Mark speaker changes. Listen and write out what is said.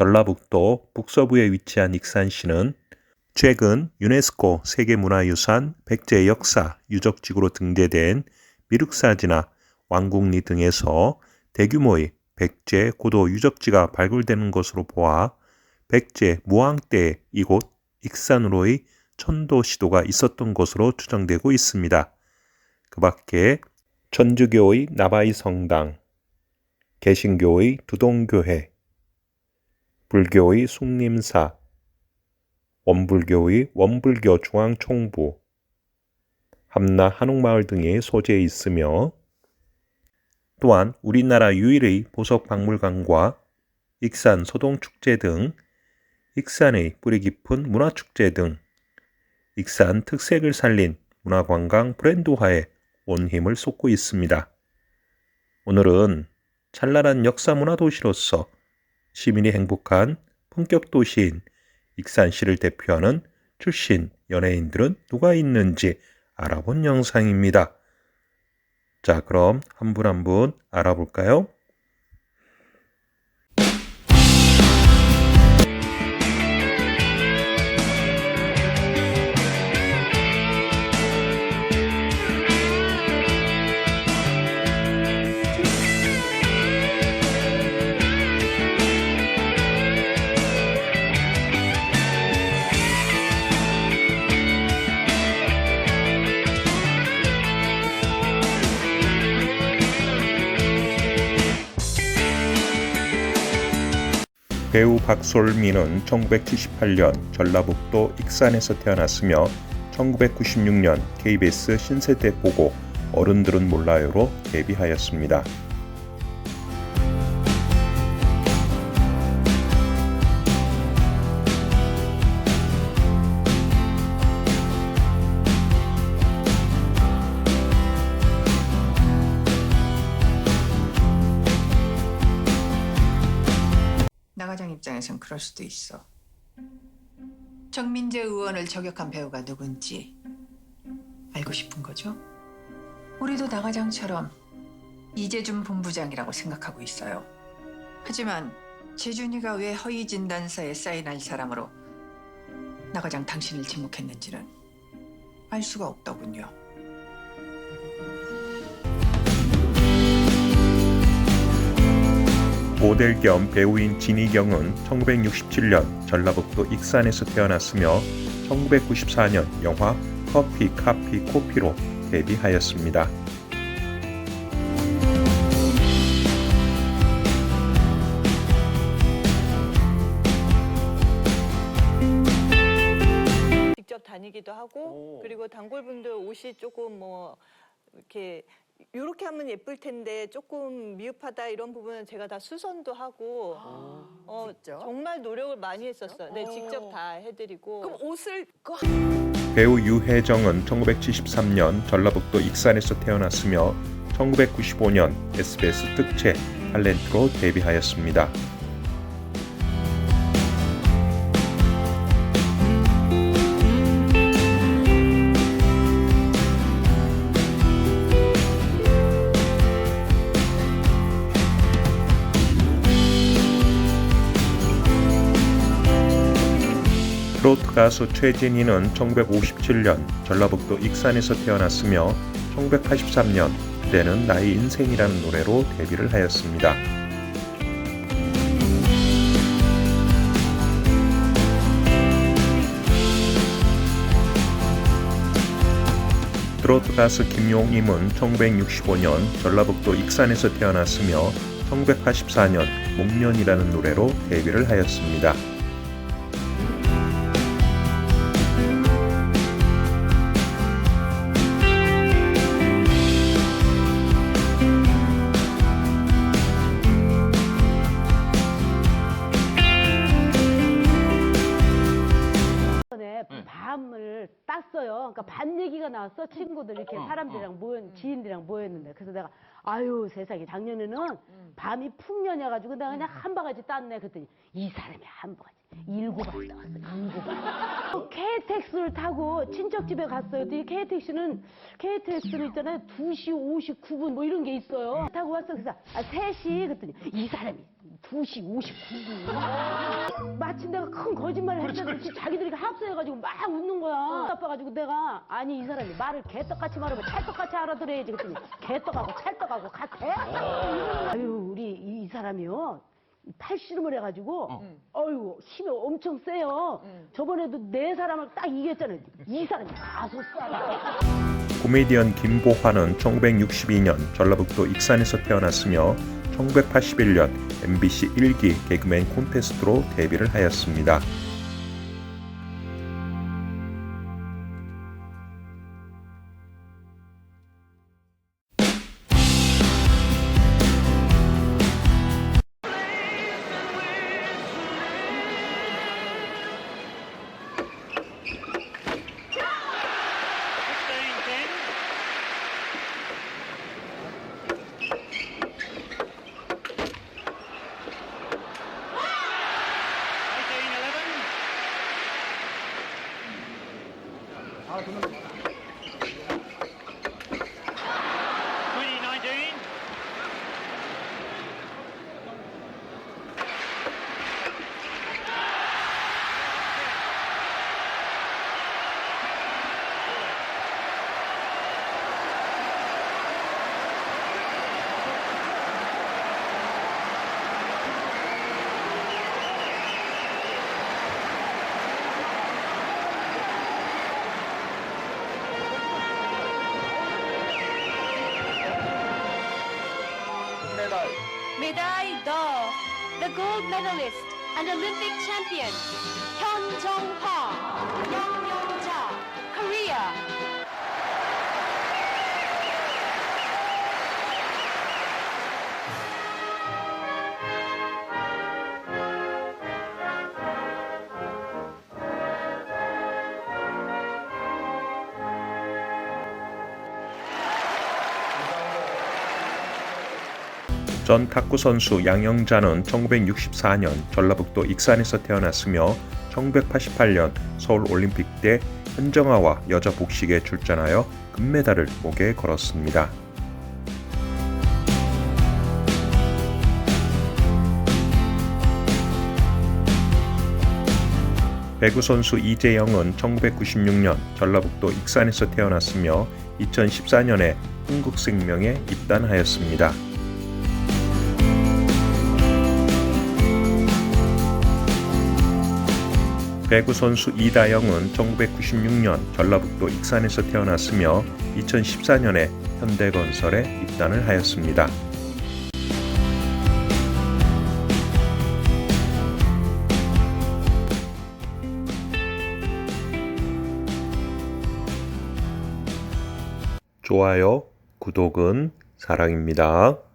Speaker 1: 전라북도 북서부에 위치한 익산시는 최근 유네스코 세계문화유산 백제 역사 유적지구로 등재된 미륵사지나 왕궁리 등에서 대규모의 백제 고도 유적지가 발굴되는 것으로 보아 백제 무왕 때 이곳 익산으로의 천도 시도가 있었던 것으로 추정되고 있습니다. 그 밖에 천주교의 나바이 성당, 개신교의 두동교회, 불교의 숭림사, 원불교의 원불교 중앙총부, 함나 한옥마을 등의 소재에 있으며 또한 우리나라 유일의 보석박물관과 익산 소동축제 등 익산의 뿌리 깊은 문화축제 등 익산 특색을 살린 문화관광 브랜드화에 온 힘을 쏟고 있습니다. 오늘은 찬란한 역사 문화 도시로서 시민이 행복한 품격 도시인 익산시를 대표하는 출신 연예인들은 누가 있는지 알아본 영상입니다. 자, 그럼 한 분 한 분 알아볼까요? 배우 박솔미는 1978년 전라북도 익산에서 태어났으며 1996년 KBS 신세대 보고 어른들은 몰라요로 데뷔하였습니다.
Speaker 2: 입장에선 그럴 수도 있어. 정민재 의원을 저격한 배우가 누군지 알고 싶은 거죠? 우리도 나가장처럼 이재준 본부장이라고 생각하고 있어요. 하지만 재준이가 왜 허위 진단서에 사인할 사람으로 나가장 당신을 지목했는지는 알 수가 없더군요.
Speaker 1: 모델 겸 배우인 진희경은 1967년 전라북도 익산에서 태어났으며 1994년 영화 커피 카피 코피로 데뷔하였습니다.
Speaker 3: 직접 다니기도 하고 그리고 단골분들 옷이 조금 뭐 이렇게 이렇게 하면 예쁠 텐데 조금 미흡하다 이런 부분은 제가 다 수선도 하고 어, 정말 노력을 많이 했었어요. 네, 직접 다 해드리고.
Speaker 4: 그럼 옷을 그
Speaker 1: 배우 유혜정은 1973년 전라북도 익산에서 태어났으며 1995년 SBS 특채 탤런트로 데뷔하였습니다. 가수 최진희는 1957년 전라북도 익산에서 태어났으며 1983년 그대는 나의 인생이라는 노래로 데뷔를 하였습니다. 트로트 가수 김용임은 1965년 전라북도 익산에서 태어났으며 1984년 목련이라는 노래로 데뷔를 하였습니다.
Speaker 5: 그러니까 반 얘기가 나왔어. 친구들 이렇게 사람들이랑 모였, 지인들이랑 모였는데. 그래서 내가 아유 세상에 작년에는 밤이 풍년이어가지고 내가 그냥 한 바가지 땄네. 그랬더니 이 사람이 한 바가지 일곱 알 나왔어. 일곱 알. KTX를 타고 친척 집에 갔어요. 그랬더니 KTX는 KTX는 있잖아요. 2시 59분 뭐 이런 게 있어요. 타고 왔어. 그래서 아 3시 그랬더니 이 사람이 2시 59분. 마치 내가 큰 거짓말을 했다듯이 자기들이 합세해가지고 막 웃는 거야. 아빠가지고 내가 아니 이 사람이 말을 개떡같이 말하면 찰떡같이 알아들어야지 그랬더니 개떡하고 찰떡하고 같아? 아유 우리 이, 이 사람이요. 팔씨름을 해가지고 어유 힘이 엄청 세요. 저번에도 네 사람을 딱 이겼잖아요. 이 사람이 다섯 사람.
Speaker 1: 코미디언 김보환은 1962년 전라북도 익산에서 태어났으며 1981년 MBC 1기 개그맨 콘테스트로 데뷔를 하였습니다.
Speaker 6: Medai d'or, the gold medalist and Olympic champion, Hyun Jong-ha, Young Yong-ja, Korea.
Speaker 1: 전 탁구 선수 양영자는 1964년 전라북도 익산에서 태어났으며 1988년 서울 올림픽 때 현정아와 여자 복식에 출전하여 금메달을 목에 걸었습니다. 배구 선수 이재영은 1996년 전라북도 익산에서 태어났으며 2014년에 한국생명에 입단하였습니다. 배구 선수 이다영은 1996년 전라북도 익산에서 태어났으며 2014년에 현대건설에 입단을 하였습니다. 좋아요, 구독은 사랑입니다.